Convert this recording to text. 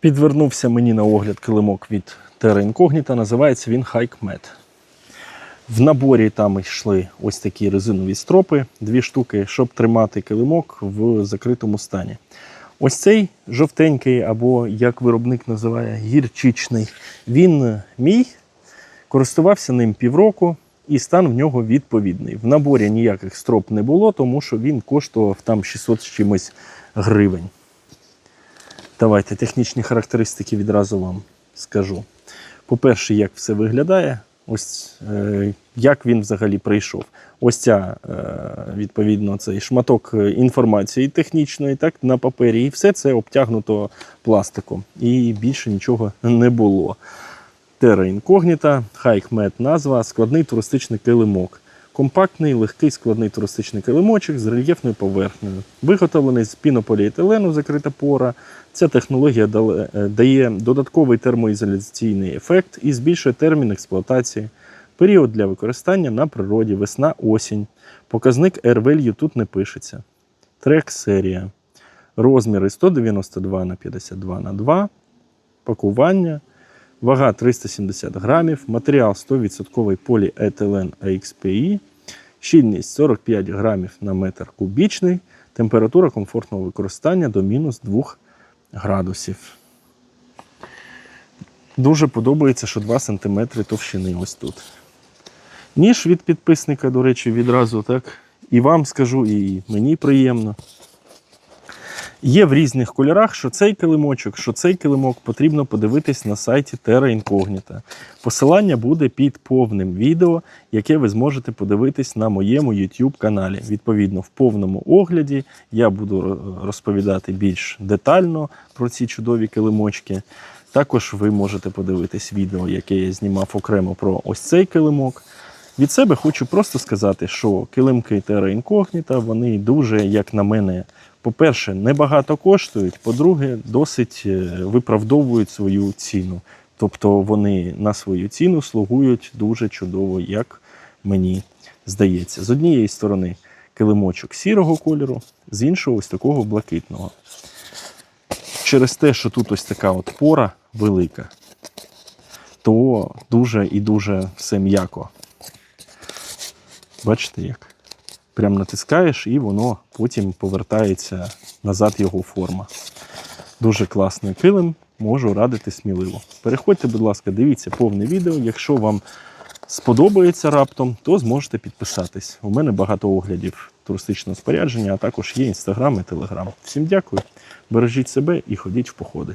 Підвернувся мені на огляд килимок від Terra Incognita, називається він Hike Mat. В наборі там йшли ось такі резинові стропи, дві штуки, щоб тримати килимок в закритому стані. Ось цей жовтенький, або як виробник називає гірчичний, він мій, користувався ним півроку, і стан в нього відповідний. В наборі ніяких строп не було, тому що він коштував там 600 з чимось гривень. Давайте технічні характеристики відразу вам скажу. По-перше, як все виглядає, ось е, як він взагалі прийшов. Ось ця, е, відповідно, цей шматок е, інформації технічної, так, на папері, і все це обтягнуто пластиком. І більше нічого не було. Terra Incognita, Hike назва, складний туристичний килимок. Компактний, легкий складний туристичний килимочок з рельєфною поверхнею. Виготовлений з пінополіетилену, закрита пора. Ця технологія е, дає додатковий термоізоляційний ефект і збільшує термін експлуатації. Період для використання на природі, весна, осінь. Показник R-value тут не пишеться. Трек серія. Розміри 192 на 52 на 2. Пакування. Вага 370 грамів, матеріал 100% поліетилен AXPI, щільність 45 грамів на метр кубічний, температура комфортного використання до мінус 2 градусів. Дуже подобається, що 2 см товщини ось тут. Ніж від підписника, до речі, відразу так. І вам скажу, і мені приємно. Є в різних кольорах, що цей килимочок, що цей килимок потрібно подивитись на сайті Terra Incognita. Посилання буде під повним відео, яке ви зможете подивитись на моєму YouTube каналі. Відповідно, в повному огляді я буду розповідати більш детально про ці чудові килимочки. Також ви можете подивитись відео, яке я знімав окремо про ось цей килимок. Від себе хочу просто сказати, що килимки Terra Incognita, вони дуже, як на мене, по-перше, небагато коштують, по-друге, досить е, виправдовують свою ціну. Тобто вони на свою ціну слугують дуже чудово, як мені здається. З однієї сторони килимочок сірого кольору, з іншого ось такого блакитного. Через те, що тут ось така от пора велика, то дуже і дуже все м'яко. Бачите як? Прям натискаєш і воно потім повертається назад його форма. Дуже класний килим, можу радити сміливо. Переходьте, будь ласка, дивіться повне відео. Якщо вам сподобається раптом, то зможете підписатись. У мене багато оглядів туристичного спорядження, а також є інстаграм і телеграм. Всім дякую. Бережіть себе і ходіть в походи.